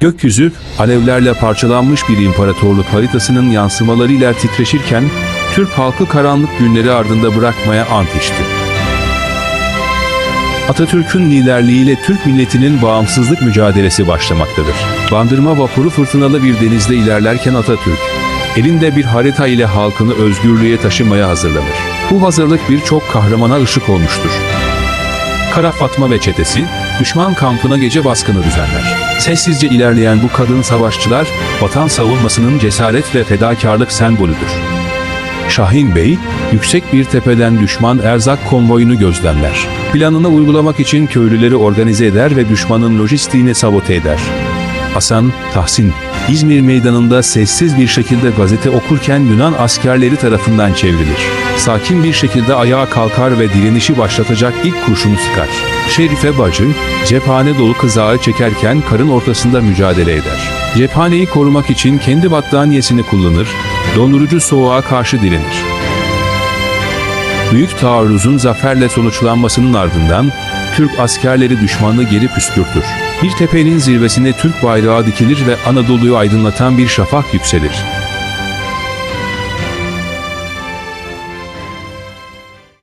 Gökyüzü, alevlerle parçalanmış bir imparatorluk haritasının yansımalarıyla titreşirken, Türk halkı karanlık günleri ardında bırakmaya ant içti. Atatürk'ün liderliğiyle Türk milletinin bağımsızlık mücadelesi başlamaktadır. Bandırma vapuru fırtınalı bir denizde ilerlerken Atatürk, elinde bir harita ile halkını özgürlüğe taşımaya hazırlanır. Bu hazırlık birçok kahramana ışık olmuştur. Kara Fatma ve çetesi, düşman kampına gece baskını düzenler. Sessizce ilerleyen bu kadın savaşçılar, vatan savunmasının cesaret ve fedakarlık sembolüdür. Şahin Bey, yüksek bir tepeden düşman erzak konvoyunu gözlemler. Planını uygulamak için köylüleri organize eder ve düşmanın lojistiğini sabote eder. Hasan, Tahsin, İzmir meydanında sessiz bir şekilde gazete okurken Yunan askerleri tarafından çevrilir. Sakin bir şekilde ayağa kalkar ve direnişi başlatacak ilk kurşunu sıkar. Şerife bacı, cephane dolu kızağı çekerken karın ortasında mücadele eder. Cephaneyi korumak için kendi battaniyesini kullanır, dondurucu soğuğa karşı direnir. Büyük taarruzun zaferle sonuçlanmasının ardından Türk askerleri düşmanı geri püskürtür. Bir tepenin zirvesine Türk bayrağı dikilir ve Anadolu'yu aydınlatan bir şafak yükselir.